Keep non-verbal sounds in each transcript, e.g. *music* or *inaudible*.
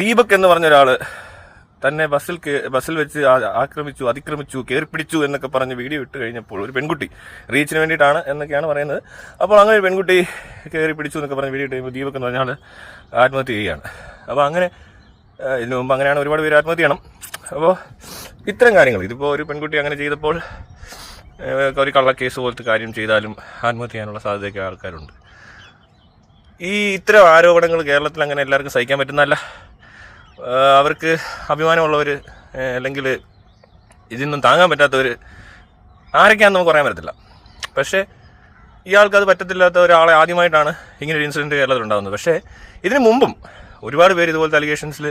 ദീപക് എന്ന് പറഞ്ഞ ഒരാൾ തന്നെ ബസ്സിൽ ബസ്സിൽ വെച്ച് ആക്രമിച്ചു അതിക്രമിച്ചു കയറിപ്പിടിച്ചു എന്നൊക്കെ പറഞ്ഞ് വീഡിയോ ഇട്ട് കഴിഞ്ഞപ്പോൾ ഒരു പെൺകുട്ടി റീച്ചിന് വേണ്ടിയിട്ടാണ് എന്നൊക്കെയാണ് പറയുന്നത്. അപ്പോൾ അങ്ങനെ ഒരു പെൺകുട്ടി കയറി പിടിച്ചു എന്നൊക്കെ പറഞ്ഞ് വീഡിയോ ഇട്ട് കഴിയുമ്പോൾ ദീപക് എന്ന് പറഞ്ഞാൽ ആത്മഹത്യ ചെയ്യുകയാണ്. അപ്പോൾ അങ്ങനെ ഇതിന് മുമ്പ് അങ്ങനെയാണ് ഒരുപാട് പേര് ആത്മഹത്യ ചെയ്യണം. അപ്പോൾ ഇത്തരം കാര്യങ്ങൾ ഇതിപ്പോൾ ഒരു പെൺകുട്ടി അങ്ങനെ ചെയ്തപ്പോൾ ഒരു കള്ളക്കേസ് പോലത്തെ കാര്യം ചെയ്താലും ആത്മഹത്യ ചെയ്യാനുള്ള സാധ്യതയൊക്കെ ആൾക്കാരുണ്ട്. ഈ ഇത്തരം ആരോപണങ്ങൾ കേരളത്തിൽ അങ്ങനെ എല്ലാവർക്കും സഹിക്കാൻ പറ്റുന്നതല്ല. അവർക്ക് അഭിമാനമുള്ളവർ അല്ലെങ്കിൽ ഇതിന്നും താങ്ങാൻ പറ്റാത്തവർ ആരൊക്കെയാണെന്ന് നമുക്ക് പറയാൻ പറ്റത്തില്ല. പക്ഷേ ഇയാൾക്ക് അത് പറ്റത്തില്ലാത്ത ഒരാളെ ആദ്യമായിട്ടാണ് ഇങ്ങനെ ഒരു ഇൻസിഡന്റ് കേരളത്തിൽ ഉണ്ടാകുന്നത് പക്ഷേ ഇതിനു മുമ്പും ഒരുപാട് പേര് ഇതുപോലത്തെ അലിഗേഷൻസിൽ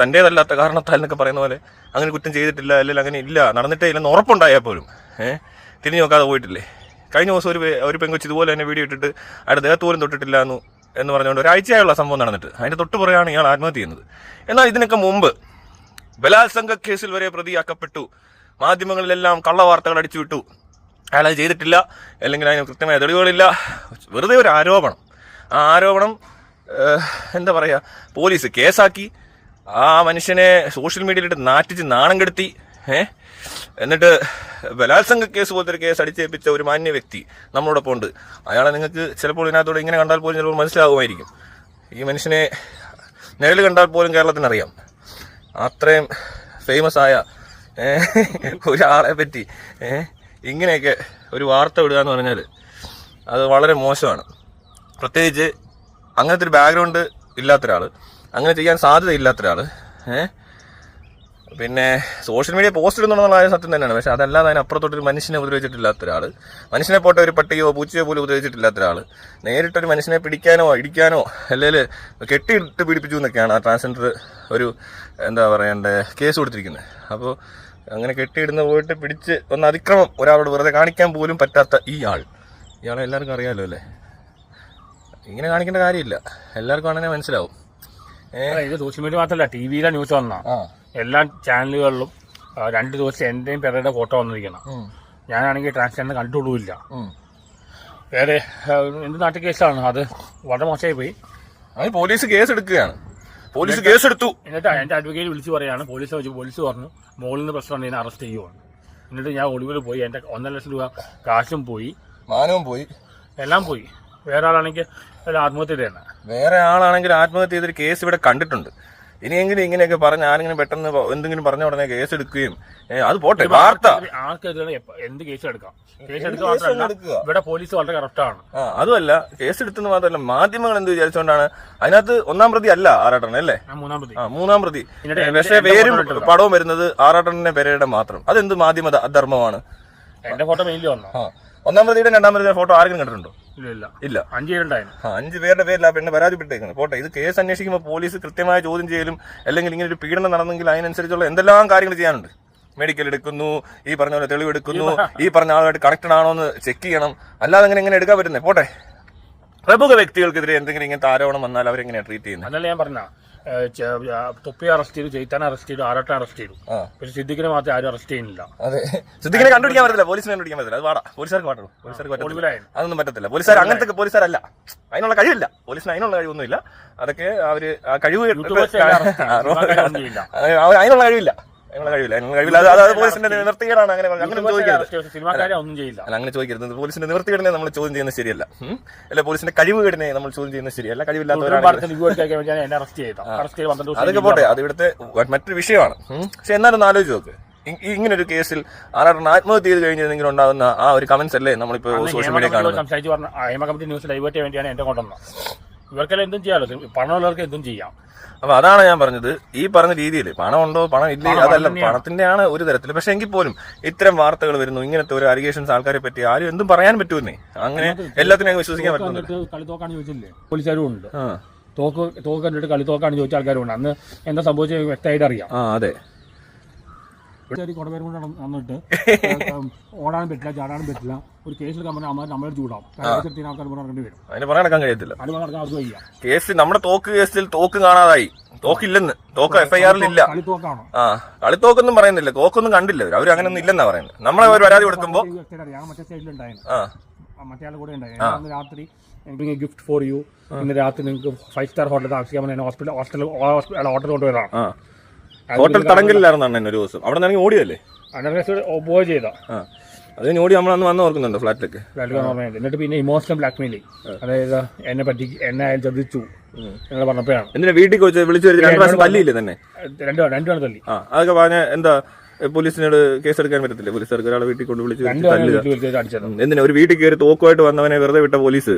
തന്റേതല്ലാത്ത കാരണത്താൽ എന്നൊക്കെ പറയുന്ന പോലെ അങ്ങനെ കുറ്റം ചെയ്തിട്ടില്ല അല്ലെങ്കിൽ അങ്ങനെ ഇല്ല നടന്നിട്ടേ ഇല്ലെന്ന് ഉറപ്പുണ്ടായാൽ പോലും ഏഹ് തിരിഞ്ഞു നോക്കാതെ പോയിട്ടില്ലേ? കഴിഞ്ഞ ദിവസം ഒരു ഒരു പെങ്കൊച്ച് ഇതുപോലെ തന്നെ വീഡിയോ ഇട്ടിട്ട് അയാളുടെ ദേഹത്ത് പോലും തൊട്ടിട്ടില്ല എന്ന് എന്ന് പറഞ്ഞുകൊണ്ട് ഒരാഴ്ചയായുള്ള സംഭവം നടന്നിട്ട് അതിന്റെ തൊട്ട് പുറയാണ് ഇയാൾ ആത്മഹത്യ ചെയ്യുന്നത്. എന്നാൽ ഇതിനൊക്കെ മുമ്പ് ബലാത്സംഗ കേസിൽ വരെ പ്രതിയാക്കപ്പെട്ടു. മാധ്യമങ്ങളിലെല്ലാം കള്ളവാർത്തകൾ അടിച്ചുവിട്ടു. അയാൾ അത് ചെയ്തിട്ടില്ല. അല്ലെങ്കിൽ അതിന് കൃത്യമായ തെളിവുകളില്ല. വെറുതെ ഒരു ആരോപണം. ആ ആരോപണം എന്താ പറയുക പോലീസ് കേസാക്കി. ആ മനുഷ്യനെ സോഷ്യൽ മീഡിയയിലിട്ട് നാറ്റിച്ച് നാണം കെടുത്തി. ഏഹ് എന്നിട്ട് ബലാത്സംഗ കേസ് പോലത്തെ ഒരു കേസ് അടിച്ചേൽപ്പിച്ച ഒരു മാന്യ വ്യക്തി നമ്മളോടൊപ്പം ഉണ്ട് അയാളെ നിങ്ങൾക്ക് ചിലപ്പോൾ ഇതിനകത്തോടെ ഇങ്ങനെ കണ്ടാൽ പോലും ചിലപ്പോൾ മനസ്സിലാകുമായിരിക്കും. ഈ മനുഷ്യനെ നിഴൽ കണ്ടാൽ പോലും കേരളത്തിനറിയാം. അത്രയും ഫേമസ് ആയ ഒരാളെ പറ്റി ഇങ്ങനെയൊക്കെ ഒരു വാർത്ത വിടുക എന്ന് പറഞ്ഞാൽ അത് വളരെ മോശമാണ്. പ്രത്യേകിച്ച് അങ്ങനത്തെ ഒരു ബാക്ക്ഗ്രൗണ്ട് ഇല്ലാത്ത ഒരാൾ അങ്ങനെ ചെയ്യാൻ സാധ്യത ഇല്ലാത്ത ഒരാൾ ഏഹ് പിന്നെ സോഷ്യൽ മീഡിയ പോസ്റ്റ് ഇടുന്നുള്ള സത്യം തന്നെയാണ്. പക്ഷെ അതല്ലാതെ അതിനപ്പുറത്തോട്ട് ഒരു മനുഷ്യനെ ഉപദ്രവിച്ചിട്ടില്ലാത്ത ഒരാൾ മനുഷ്യനെ പോട്ടെ ഒരു പട്ടിയോ പൂച്ചയോ പോലും ഉപദ്രവിച്ചിട്ടില്ലാത്ത ഒരാൾ നേരിട്ടൊരു മനുഷ്യനെ പിടിക്കാനോ ഇടിക്കാനോ അല്ലെങ്കിൽ കെട്ടിയിട്ട് പീഡിപ്പിച്ചു എന്നൊക്കെയാണ് ആ ട്രാൻസ്ജെൻഡർ ഒരു എന്താ പറയണ്ടേ കേസ് കൊടുത്തിരിക്കുന്നത്. അപ്പോൾ അങ്ങനെ കെട്ടിയിടുന്ന പോയിട്ട് പിടിച്ച് ഒന്ന് അതിക്രമം ഒരാളോട് വെറുതെ കാണിക്കാൻ പോലും പറ്റാത്ത ഈ ആൾ. ഇയാളെ എല്ലാവർക്കും അറിയാമല്ലോ അല്ലേ? ഇങ്ങനെ കാണിക്കേണ്ട കാര്യമില്ല. എല്ലാവർക്കും ആണെങ്കിൽ മനസ്സിലാവും. സോഷ്യൽ മീഡിയ മാത്രമല്ല ടി വിയിലെ ന്യൂസ് വന്നാ ആ. എല്ലാ ചാനലുകളിലും രണ്ടു ദിവസം എന്റെയും പേരുടെ ഫോട്ടോ വന്നിരിക്കണം. ഞാനാണെങ്കിൽ ട്രാൻസ്ജെൻഡർ കണ്ടുകൊള്ളൂല്ല വേറെ എന്ത് നാട്ടു കേസാണ്? അത് വളരെ മോശമായി പോയി. അത് പോലീസ് കേസ് എടുക്കുകയാണ് പോലീസ് കേസ് എടുത്തു എന്നിട്ട് എന്റെ അഡ്വക്കേറ്റ് വിളിച്ചു പറയാണ് പോലീസ് വെച്ച് പോലീസ് പറഞ്ഞു മുകളിൽ നിന്ന് പ്രശ്നം ഉണ്ടെങ്കിൽ അറസ്റ്റ് ചെയ്യുവാണ്. എന്നിട്ട് ഞാൻ ഒളിവിൽ പോയി എന്റെ ഒന്നര ലക്ഷം രൂപ കാശും പോയി. മാനവും പോയി. എല്ലാം പോയി. വേറെ ആളാണെങ്കിൽ ആത്മഹത്യ ചെയ്തേ വേറെ ആളാണെങ്കിൽ ആത്മഹത്യ ചെയ്തൊരു കേസ് ഇവിടെ കണ്ടിട്ടുണ്ട്. ഇനിയെങ്കിലും ഇങ്ങനെയൊക്കെ പറഞ്ഞ് ആരെങ്കിലും പെട്ടെന്ന് എന്തെങ്കിലും പറഞ്ഞ ഉടനെ കേസ് എടുക്കുകയും അത് പോട്ടെ വാർത്ത. എന്ത് കേസ് എടുക്കാം കേസ് എടുക്കുക? ഇവിടെ പോലീസ് വളരെ കറക്റ്റാണ് അതുമല്ല കേസ് എടുത്തെന്ന് മാത്രമല്ല മാധ്യമങ്ങൾ എന്ത് വിചാരിച്ചുകൊണ്ടാണ് അതിനകത്ത് ഒന്നാം പ്രതി അല്ല ആറാട്ടണ അല്ലേ? മൂന്നാം പ്രതി. മൂന്നാം പ്രതി. പക്ഷേ പേരും പടവും വരുന്നത് ആറാട്ടന്റെ പേരുടെ മാത്രം. അതെന്ത് മാധ്യമ ധ- ധർമ്മമാണ് എന്റെ ഫോട്ടോ മെയിലി വന്നോ? ഒന്നാം പ്രതിയുടെ രണ്ടാം പ്രതിയുടെ ഫോട്ടോ ആരെങ്കിലും കണ്ടിട്ടുണ്ടോ? ഇല്ല. അഞ്ച് പേരുടെ പേരിൽ ആ പെണ്ണ് പരാതിപ്പെട്ടേക്കുന്നത് പോട്ടെ ഇത് കേസ് അന്വേഷിക്കുമ്പോൾ പോലീസ് കൃത്യമായ ചോദ്യം ചെയ്യലും അല്ലെങ്കിൽ ഇങ്ങനെ ഒരു പീഡനം നടന്നെങ്കിൽ അതിനനുസരിച്ചുള്ള എന്തെല്ലാം കാര്യങ്ങൾ ചെയ്യാനുണ്ട്? മെഡിക്കൽ എടുക്കുന്നു ഈ പറഞ്ഞ പോലെ തെളിവെടുക്കുന്നു ഈ പറഞ്ഞ ആളുമായിട്ട് കണക്റ്റഡ് ആണോ എന്ന് ചെക്ക് ചെയ്യണം. അല്ലാതെ അങ്ങനെ എങ്ങനെ എടുക്കാൻ പറ്റുന്നേ? പോട്ടെ. പ്രമുഖ വ്യക്തികൾക്കെതിരെ എന്തെങ്കിലും ഇങ്ങനത്തെ ആരോപണം വന്നാൽ അവരെങ്ങനെയാണ് ട്രീറ്റ് ചെയ്യുന്നത് അതല്ല ഞാൻ പറഞ്ഞ തൊപ്പി അറസ്റ്റ് ചെയ്തു ചെയ്ത്താൻ അറസ്റ്റ് ചെയ്തു ആറട്ടൻ അറസ്റ്റ് ചെയ്തു പക്ഷെ സിദ്ദിഖിനെ മാത്രം ആരും അറസ്റ്റ് ചെയ്യുന്നില്ല അതെ സിദ്ദിഖിനെ കണ്ടുപിടിക്കാൻ പറ്റില്ല പോലീസിനെ കണ്ടുപിടിക്കാൻ പറ്റില്ല അത് വാടാ പോലീസുകാർക്ക് പാടുള്ളൂ പോലീസുകാർക്ക് പറ്റില്ല അതൊന്നും പറ്റത്തില്ല പോലീസുകാർ അങ്ങനത്തെ പോലീസുകാരല്ല അതിനുള്ള കഴിവില്ല പോലീസിന് അതിനുള്ള കഴിവൊന്നുമില്ല അതൊക്കെ അവർ കഴിവ് അതിനുള്ള കഴിവില്ല കഴിവില്ല. കഴിവില്ല. അത് അത് പോലീസിന്റെ അങ്ങനെ പറഞ്ഞത്. അങ്ങനെ ചോദിക്കരുത്. സിനിമാക്കാരെ ഒന്നും ചെയ്യില്ല. അല്ല അങ്ങനെ ചോദിക്കരുത്. പോലീസിന്റെ നമ്മൾ ചോദ്യം ചെയ്യുന്നത് ശരിയല്ല. ഉം? അല്ല പോലീസിന്റെ കഴിവുകേടിനെ നമ്മൾ ചോദ്യം ചെയ്യുന്നത് ശരിയല്ല. കഴിവില്ലാത്തവരാണ് എന്നെ അറസ്റ്റ് അറസ്റ്റ് ചെയ്ത് പന്ത്രണ്ട് അതൊക്കെ ദിവസം പോട്ടെ. അത് ഇവിടുത്തെ മറ്റൊരു വിഷയമാണ്. ഉം. പക്ഷെ എന്നാലും ഒന്ന് ആലോചിച്ച് നോക്ക്. ഇ- ഇങ്ങനെ ഒരു കേസിൽ ആരാണ് ആത്മഹത്യ ചെയ്ത് കഴിഞ്ഞെങ്കിലും ഉണ്ടാകുന്ന ആ ഒരു കമന്റ്സ് അല്ലേ നമ്മളിപ്പോ സോഷ്യൽ മീഡിയ കാണുന്നത്? സംസാരിച്ച് പറഞ്ഞു ഹേമ കമ്മിറ്റി ന്യൂസ് ഡൈവേർട്ട് ചെയ്യാൻ വേണ്ടിയാണ് എന്റെ കൊണ്ടുവന്നത്. ഇവർക്കെല്ലാം എന്തും ചെയ്യാലോ. പണമുള്ളവർക്ക് എന്തും ചെയ്യാം. അപ്പൊ അതാണ് ഞാൻ പറഞ്ഞത്. ഈ പറഞ്ഞ രീതിയിൽ പണം ഉണ്ടോ പണം ഇല്ലേ അതല്ല. പണത്തിന്റെയാണ് ഒരു തരത്തിൽ. പക്ഷെ എങ്കിൽ പോലും ഇത്തരം വാർത്തകൾ വരുന്നു ഇങ്ങനത്തെ ഒരു അലിഗേഷൻസ് ആൾക്കാരെ പറ്റി ആരും എന്തും പറയാൻ പറ്റുമെന്നേ അങ്ങനെ എല്ലാത്തിനും അങ്ങ് വിശ്വസിക്കാൻ കളി തോക്കാണ് ചോദിച്ചില്ലേ? പോലീസുകാരും ഉണ്ട്. തോക്ക് തോക്ക് കണ്ടിട്ട് കളി തോക്കാണ് ചോദിച്ച ആൾക്കാരുണ്ട് അന്ന് എന്താ സംഭവിച്ചത് വ്യക്തമായിട്ട് അറിയാം. ആ അതെ. കുടപേരും കൊണ്ട് വന്നിട്ട് ഓടാൻ ഓടാനും പറ്റില്ല ചാടാനും പറ്റില്ല. ഒരു കേസിൽ കമ്പനി അമ്മ നമ്മളെ ചൂടാവും. ആൾക്കാർ വരും. അതിന് പറയാൻ നടക്കാൻ കഴിയത്തില്ല. അത് വയ്യ കേസ് നമ്മുടെ തോക്ക് കേസിൽ തോക്ക് കാണാതായി. തോക്കില്ലെന്ന്. തോക്ക് എഫ്ഐആറിൽ ഇല്ല കളിത്തോക്കൊന്നും പറയുന്നില്ല. തോക്കൊന്നും കണ്ടില്ല. അവർ അങ്ങനെ അങ്ങനൊന്നും ഇല്ലെന്നാ പറയുന്നത്. നമ്മളെ ഒരു പരാതി കൊടുക്കുമ്പോ മറ്റേ സൈഡിലുണ്ടായിരുന്നു ആ മറ്റേ ആൾ കൂടെ ഉണ്ടായിരുന്നു ഞാൻ അന്ന് രാത്രി എനിക്ക് ഗിഫ്റ്റ് ഫോർ യു ഇന്ന് രാത്രി നിങ്ങൾക്ക് ഫൈവ് സ്റ്റാർ ഹോട്ടൽ താമസിക്കാൻ ഹോസ്പിറ്റൽ ഹോസ്റ്റൽ ഹോട്ടൽ കൊണ്ടുവരാം. ആ. ഹോട്ടൽ തടങ്കലിലായിരുന്നു അണ്ണൻ ഒരു ദിവസം. അവിടെ നിന്ന് ഓടിയല്ലേ? അനർവേസ് ബോയ് ചെയ്ത. ആ. അത് ഓടി നമ്മൾ അന്ന് വന്ന് ഓർക്കുന്നുണ്ട് ഫ്ലാറ്റിലേക്ക്? എന്നിട്ട് പിന്നെ ഇമോഷണൽ ബ്ലാക്ക് മെയിലിംഗ് അതായത് എന്നെ പറ്റി എന്നെ അയാൾ ചതിച്ചു പറഞ്ഞപ്പോഴാണ്. എന്തിനാ വീട്ടിൽ വിളിച്ചു രണ്ട് പ്രാവശ്യം തല്ലിയില്ലേ തന്നെ? രണ്ടു രണ്ടു തല്ലി. ആ. അതൊക്കെ പറഞ്ഞ എന്താ പോലീസിനോട് കേസെടുക്കാൻ പറ്റത്തില്ലേ? പോലീസുകാർക്ക് ഒരാളെ വീട്ടിൽ കൊണ്ട് വിളിച്ച് തല്ലുക. എന്തിനാ ഒരു വീട്ടിൽ കയറി തോക്കുമായിട്ട് വന്നവനെ വെറുതെ വിട്ട പോലീസ്?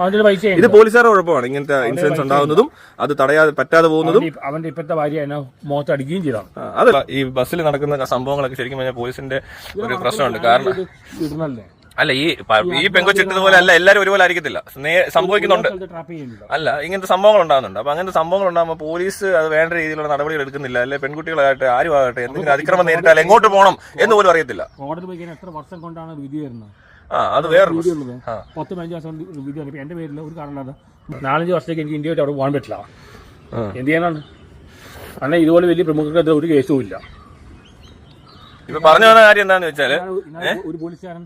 അവന്റെ പൈസ ഇത് പോലീസുകാരുടെ കുഴപ്പമാണ്. ഇങ്ങനത്തെ ഇൻസിഡൻസ് ഉണ്ടാവുന്നതും അത് തടയാതെ പറ്റാതെ പോകുന്നതും അവന്റെ ഇപ്പോഴത്തെ ഭാര്യ മോത്തടിക്കുകയും ചെയ്താണ്. അതല്ല ഈ ബസ്സിൽ നടക്കുന്ന സംഭവങ്ങളൊക്കെ ശരിക്കും പറഞ്ഞാൽ പോലീസിന്റെ ഒരു പ്രശ്നമുണ്ട്. കാരണം ഇടുന്നല്ലേ അല്ല ഈ ഈ പെങ്കൊച്ചിട്ടത് പോലെ അല്ല എല്ലാവരും ഒരുപോലെ ആയിരിക്കത്തില്ല. സംഭവിക്കുന്നുണ്ട്. അല്ല ഇങ്ങനത്തെ സംഭവങ്ങൾ ഉണ്ടാകുന്നുണ്ട്. അപ്പൊ അങ്ങനത്തെ സംഭവങ്ങൾ ഉണ്ടാകുമ്പോൾ പോലീസ് അത് വേണ്ട രീതിയിലുള്ള നടപടികൾ എടുക്കുന്നില്ല. അല്ലെ പെൺകുട്ടികളായിട്ട് ആരും ആകട്ടെ എന്തെങ്കിലും അതിക്രമം നേരിട്ടാൽ എങ്ങോട്ട് പോകണം എന്ന് പോലും അറിയത്തില്ല. കോടതി എത്ര വർഷം കൊണ്ടാണ് വിധി വരുന്നത്? ആ അത് വേറെ. പത്ത് പതിനഞ്ച് വർഷം വിധി വന്നു എന്റെ പേരിൽ ഒരു കാരണമില്ലാതെ നാലഞ്ച് വർഷത്തേക്ക് എനിക്ക് അവിടെ പോകാൻ പറ്റില്ല. ആ. എന്ത് ചെയ്യാനാണ്? കാരണം ഇതുപോലെ വലിയ പ്രമുഖർക്കെതിരെ ഒരു കേസും ഇല്ല. ഇപ്പൊ പറഞ്ഞു വന്ന കാര്യം ഇന്നാൾ ഇന്നാൾ ഒരു പോലീസുകാരൻ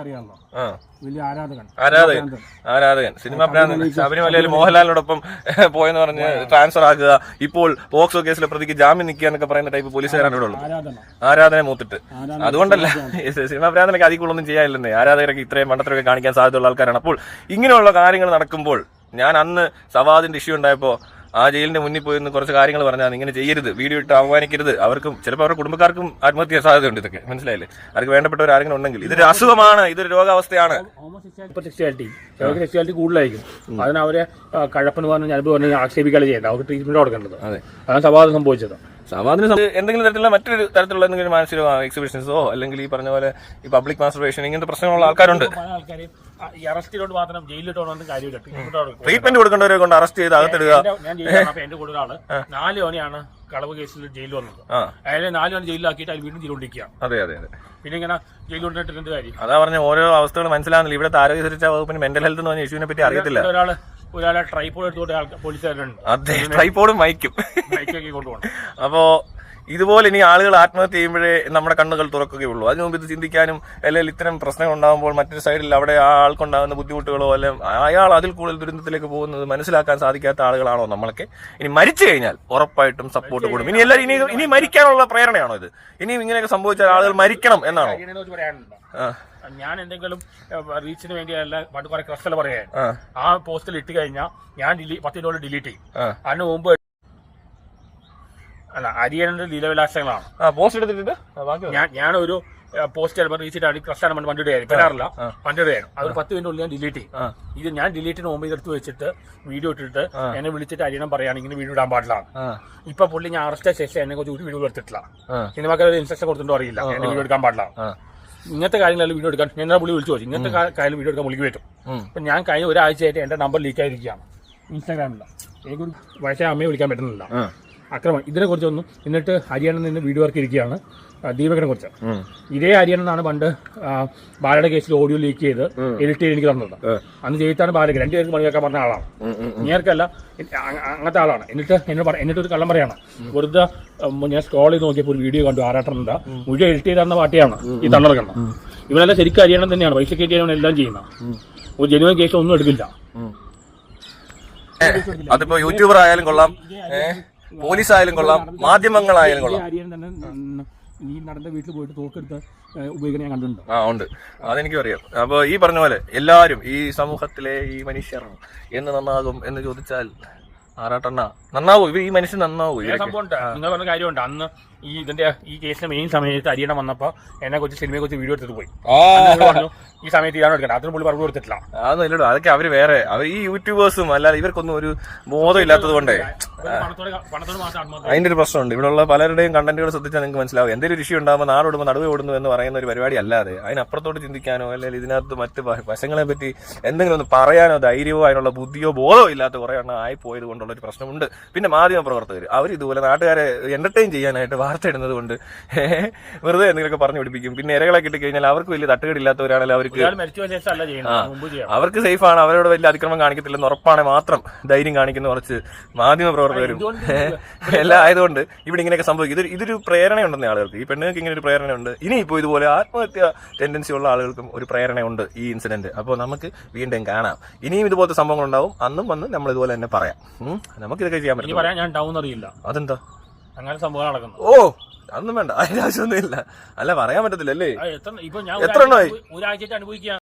അറിയാമല്ലോ? വലിയ ആരാധകൻ. ആരാധകൻ. ആരാധകൻ. സിനിമ പ്രാന്തൻ ശബരിമലയിൽ മോഹൻലാലിനോടൊപ്പം *laughs* പോയെന്ന് പറഞ്ഞ് ട്രാൻസ്ഫർ ആക്കുക. ഇപ്പോൾ പോക്സോ കേസിലെ പ്രതിക്ക് ജാമ്യം നിൽക്കുക എന്നൊക്കെ പറയുന്ന ടൈപ്പ് പോലീസുകാരാണ് ഇവിടെ ഉള്ളത്. ആരാധന. മൂത്തിട്ട്. അതുകൊണ്ടല്ല സിനിമാ ഭ്രാന്തനൊക്കെ പ്രാന്തനൊക്കെ കൂടുതലൊന്നും ചെയ്യാനില്ലെന്നേ. ആരാധകരൊക്കെ ഇത്രയും മണ്ടത്തരൊക്കെ കാണിക്കാൻ സാധ്യതയുള്ള ആൾക്കാരാണ്. അപ്പോൾ ഇങ്ങനെയുള്ള കാര്യങ്ങൾ നടക്കുമ്പോൾ ഞാൻ അന്ന് സവാദിന്റെ ഇഷ്യൂ ഉണ്ടായപ്പോൾ ആ ജയിലിന്റെ മുന്നിൽ പോയി നിന്ന് കുറച്ച് കാര്യങ്ങൾ പറഞ്ഞാൽ ഇങ്ങനെ ചെയ്യരുത്. വീഡിയോ ഇട്ട് അവമാനിക്കരുത് അവർക്കും ചിലപ്പോൾ അവരുടെ കുടുംബക്കാർക്കും ആത്മഹത്യ സാധ്യതയുണ്ട് ഇതൊക്കെ. മനസ്സിലായില്ലേ? അവർക്ക് വേണ്ടപ്പെട്ടവർ ആരെങ്കിലും ഉണ്ടെങ്കിൽ. ഇതൊരു അസുഖമാണ്. ഇതൊരു രോഗാവസ്ഥയാണ്. സെക്സ്വാലിറ്റി കൂടുതലായിരിക്കും. അതിന് അവരെ കഴപ്പെന്ന് പറഞ്ഞ് പറഞ്ഞ് ആക്ഷേപിക്കാതെ ചെയ്യേണ്ട അവർക്ക് ട്രീറ്റ്മെന്റ് കൊടുക്കേണ്ടത്. അതെ. അതാണ് സവാദം സംഭവിച്ചത്. സവാദിന് എന്തെങ്കിലും തരത്തിലുള്ള മറ്റൊരു തരത്തിലുള്ള എന്തെങ്കിലും മാനസിക എക്സിബിഷൻസോ അല്ലെങ്കിൽ ഈ പറഞ്ഞ പോലെ ഈ പബ്ലിക് മാസ്റ്റർബേഷൻ ഇങ്ങനത്തെ പ്രശ്നങ്ങളുള്ള ആൾക്കാരുണ്ട്. ഈ അറസ്റ്റിലോട്ട് മാത്രം ജയിലിലോട്ട് കാര്യമില്ല. ട്രീറ്റ്മെന്റ് കൊടുക്കേണ്ടവരെ കൊണ്ട് അറസ്റ്റ് ചെയ്ത് അകത്തിടുക എന്റെ- ഞാൻ ജയിലിലാണ് അപ്പൊ എന്റെ കൂടെ ഒരാൾ നാല് മണിയാണ് കളവ് കേസിൽ ജയിലിൽ വന്നത്. അയാളെ നാല് മണി ജയിലിലാക്കിയിട്ട് അയാൾ വീണ്ടും ജയിലുകൊണ്ടിരിക്കുക അതെ അതെ അതെ. പിന്നെ ഇങ്ങനെ ജയിലുകൊണ്ടിട്ട് എന്ത് കാര്യം? അതാ പറഞ്ഞ ഓരോ അവസ്ഥകൾ മനസ്സിലാകുന്നില്ല. ഇവിടെ ആരോഗ്യ സുരക്ഷാ വകുപ്പിന് മെന്റൽ ഹെൽത്ത് എന്ന് പറഞ്ഞ ഇഷ്യൂവിനെ പറ്റി അറിയത്തില്ല. ഒരാൾ ഒരാളെ ട്രൈപോഡ് എടുത്തുകൊണ്ട് പോലീസുകാരുണ്ട് അതെ ട്രൈപോഡും മൈക്കും മൈക്കൊക്കെ കൊണ്ടുപോകണം. അപ്പോ ഇതുപോലെ ഇനി ആളുകൾ ആത്മഹത്യ ചെയ്യുമ്പോഴേ നമ്മുടെ കണ്ണുകൾ തുറക്കുകയുള്ളൂ. അതിനു മുമ്പ് ഇത് ചിന്തിക്കാനും അല്ലെങ്കിൽ ഇത്തരം പ്രശ്നങ്ങൾ ഉണ്ടാകുമ്പോൾ മറ്റൊരു സൈഡിൽ അവിടെ ആ ആൾക്കുണ്ടാകുന്ന ബുദ്ധിമുട്ടുകളോ അല്ലെങ്കിൽ അയാൾ അതിൽ കൂടുതൽ ദുരന്തത്തിലേക്ക് പോകുന്നത് മനസ്സിലാക്കാൻ സാധിക്കാത്ത ആളുകളാണോ നമ്മളൊക്കെ? ഇനി മരിച്ചു കഴിഞ്ഞാൽ ഉറപ്പായിട്ടും സപ്പോർട്ട് കൊടുക്കും ഇനി എല്ലാവരും ഇനി ഇനി മരിക്കാനുള്ള പ്രേരണയാണോ ഇത്? ഇനിയും ഇങ്ങനെയൊക്കെ സംഭവിച്ചാൽ ആളുകൾ മരിക്കണം എന്നാണോ? ഞാൻ എന്തെങ്കിലും റീച്ചിന് വേണ്ടിയല്ല പണ്ട് കുറെ ക്രസ്റ്റൽ പറയാൻ. ആ. പോസ്റ്റിൽ ഇട്ട് കഴിഞ്ഞാൽ ഞാൻ പത്ത് മിനിറ്റ് ഡിലീറ്റ് ചെയ്യും. അതിന് മുമ്പ് അല്ല അരിയണന്റെ ലീലവിലാസങ്ങളാണ്. പോസ്റ്റ് എടുത്തിട്ടുണ്ട്. ഞാൻ ഒരു പോസ്റ്റ് ചിലപ്പോൾ റീച്ചിട്ട് അടി ക്രസ്റ്റാണ് പണ്ട് പണ്ടിടുകയായിരുന്നു വരാറില്ല ആ. പണ്ടിടുകയായിരുന്നു അതൊരു പത്ത് മിനിറ്റ് ഉള്ളിൽ ഞാൻ ഡിലീറ്റ് ചെയ്യും. ഇത് ഞാൻ ഡിലീറ്റിന് മുമ്പ് ഇതെടുത്ത് വെച്ചിട്ട് വീഡിയോ ഇട്ടിട്ട് എന്നെ വിളിച്ചിട്ട് അരിയണം പറയുകയാണ് ഇങ്ങനെ വീഡിയോ ഇടാൻ പാടില്ലാണ് ഇപ്പൊ പുള്ളി ഞാൻ അറസ്റ്റ് ശേഷം എന്നെ കുറിച്ച് ഒരു വീഡിയോ എടുത്തിട്ടില്ല. സിനിമാക്കാർ ഒരു ഇൻസ്ട്രക്ഷൻ കൊടുത്തിട്ടോ അറിയില്ല. എന്നെ വീഡിയോ എടുക്കാൻ പാടില്ല. ഇങ്ങനത്തെ കാര്യങ്ങളെല്ലാം വീഡിയോ എടുക്കാൻ ഞാൻ പുള്ളി വിളിച്ചു ചോദിച്ചു. ഇങ്ങനത്തെ കാര്യം വീഡിയോ എടുക്കാൻ പുള്ളിക്ക് പറ്റും. അപ്പൊ ഞാൻ കഴിഞ്ഞ ഒരാഴ്ചയായിട്ട് എന്റെ നമ്പർ ലീക്ക് ആയിരിക്കുകയാണ്. ഇൻസ്റ്റാഗ്രാമില്ല എനിക്കൊരു വയസ്സായ അമ്മയെ വിളിക്കാൻ പറ്റുന്നില്ല. അക്രമം. ഇതിനെക്കുറിച്ചൊന്നും എന്നിട്ട് ഹരിയാണ നിന്ന് വീഡിയോ വർക്ക് ഇരിക്കുകയാണ് ദീപകനെ കുറിച്ച്. ഇതേ ഹരിയാണ എന്നാണ് പണ്ട് ബാലയുടെ കേസിൽ ഓഡിയോ ലീക്ക് ചെയ്ത് എഡിറ്റ് എനിക്ക് തന്നത്. അന്ന് ജയിത്താണ് ബാലയ്ക്ക് രണ്ടുപേർക്ക് പണിയൊക്കെ പറഞ്ഞ ആളാണ്. നേർക്കല്ല അങ്ങനത്തെ ആളാണ്. എന്നിട്ട് എന്നോട് എന്നിട്ട് ഒരു കള്ളം പറയാണ് വെറുതെ ഞാൻ സ്ക്രോൾ ചെയ്ത് നോക്കിയപ്പോൾ ഒരു വീഡിയോ കണ്ടു ആറാട്ടണ്ട മുഴുവൻ എഡിറ്റ് ചെയ്ത് തന്ന പാർട്ടിയാണ് ഈ തള്ളറക്കണം ഇവനെല്ലാം ശരിക്കും ഹരിയാണ തന്നെയാണ് പൈസ കയറ്റിയാണ് എല്ലാം ചെയ്യുന്നത് ഒരു ജനുവൻ കേസ് ഒന്നും എടുക്കില്ല. അതിപ്പോ യൂട്യൂബർ ആയാലും കൊള്ളാം പോലീസ് ആയാലും കൊള്ളാം മാധ്യമങ്ങളായാലും കൊള്ളാം. നീ നടന്ന വീട്ടിൽ പോയിട്ട് തോക്കെടുത്ത് ഞാൻ കണ്ടിട്ടുണ്ട്. ആ ഉണ്ട്. അതെനിക്ക് അറിയാം അപ്പൊ ഈ പറഞ്ഞ പോലെ എല്ലാവരും ഈ സമൂഹത്തിലെ ഈ മനുഷ്യർ എന്ന് നന്നാകും എന്ന് ചോദിച്ചാൽ ആറാട്ടെണ്ണ നന്നാവൂ. ഇവർ ഈ മനുഷ്യൻ നന്നാവൂ സംഭവം ഉണ്ട്. നിങ്ങൾ പറഞ്ഞ കാര്യമുണ്ട്. അന്ന് ഈ ഇതിന്റെ ഈ കേസിന്റെ മെയിൻ സമയത്ത് അരിയണം വന്നപ്പോ എന്നെ കുറിച്ച് സിനിമയെ കുറിച്ച് വീഡിയോ എടുത്തിട്ട് പോയി. ഈ സമയത്ത് ഇതാണ് എടുക്കണം അതിന് പുള്ളി പറഞ്ഞു കൊടുത്തിട്ടില്ല. അതൊന്നും ഇല്ലടോ. അതൊക്കെ അവർ വേറെ. അവർ ഈ യൂട്യൂബേഴ്സും അല്ലാതെ ഇവർക്കൊന്നും ഒരു ബോധം ഇല്ലാത്തത് കൊണ്ടേ. അതിന്റെ ഒരു പ്രശ്നമുണ്ട്. ഇവിടെയുള്ള പലരുടെയും കണ്ടന്റുകൾ ശ്രദ്ധിച്ചാൽ നിങ്ങൾക്ക് മനസ്സിലാവും. എന്തെങ്കിലും ഇഷ്യൂ ഉണ്ടാകുമ്പോൾ നാടോടുമ്പോൾ നടുവേ ഓടുന്നു എന്ന് പറയുന്ന ഒരു പരിപാടി അല്ലാതെ അതിനപ്പുറത്തോട്ട് ചിന്തിക്കാനോ അല്ലെങ്കിൽ ഇതിനകത്ത് മറ്റ് വശങ്ങളെ പറ്റി എന്തെങ്കിലും ഒന്ന് പറയാനോ ധൈര്യമോ അതിനുള്ള ബുദ്ധിയോ ബോധമോ ഇല്ലാത്ത കുറെ എണ്ണം ആയി പോയത് കൊണ്ടുള്ള ഒരു പ്രശ്നമുണ്ട്. പിന്നെ മാധ്യമ പ്രവർത്തകർ അവർ ഇതുപോലെ നാട്ടുകാരെ എന്റർടൈൻ ചെയ്യാനായിട്ട് വാർത്ത ഇടുന്നത് കൊണ്ട് വെറുതെ എന്തെങ്കിലുമൊക്കെ പറഞ്ഞു പിടിപ്പിക്കും. പിന്നെ ഇരകളെ കിട്ടിക്കഴിഞ്ഞാൽ അവർക്ക് വലിയ തട്ടുകടില്ലാത്തവരാണെങ്കിൽ അവർക്ക് അവർക്ക് സേഫ് ആണ്. അവരോട് വലിയ അതിക്രമം കാണിക്കത്തില്ലെന്ന് ഉറപ്പാണ് മാത്രം ധൈര്യം കാണിക്കുന്ന കുറച്ച് മാധ്യമ പ്രവർത്തകരും. എല്ലാം ആയതുകൊണ്ട് ഇവിടെ ഇങ്ങനെയൊക്കെ സംഭവിക്കും. ഇതൊരു ഇതൊരു പ്രേരണയുണ്ടെന്ന് ആളുകൾക്ക്. ഈ പെണ്ണുങ്ങൾക്ക് ഇങ്ങനെ ഒരു പ്രേരണയുണ്ട്. ഇപ്പോ ഇതുപോലെ ആത്മഹത്യ ടെൻഡൻസി ഉള്ള ആളുകൾക്കും ഒരു പ്രേരണയുണ്ട് ഈ ഇൻസിഡന്റ് അപ്പോൾ നമുക്ക് വീണ്ടും കാണാം. ഇനിയും ഇതുപോലത്തെ സംഭവങ്ങൾ ഉണ്ടാവും അന്നും വന്ന് നമ്മൾ ഇതുപോലെ തന്നെ പറയാം. നമുക്ക് ഇതൊക്കെ ചെയ്യാൻ ഇനി പറ്റും ഞാൻ ടൗൺ അറിയില്ല. അതെന്താ? അങ്ങനെ സംഭവം നടക്കുന്നു. ഓ! അതൊന്നും വേണ്ട. അതിന്റെ ആവശ്യമൊന്നും ഇല്ല അല്ല പറയാൻ പറ്റത്തില്ല അല്ലേ എത്ര ഇപ്പൊ ഞാൻ എത്ര എണ്ണമായി? ഒരാഴ്ച അനുഭവിക്കുക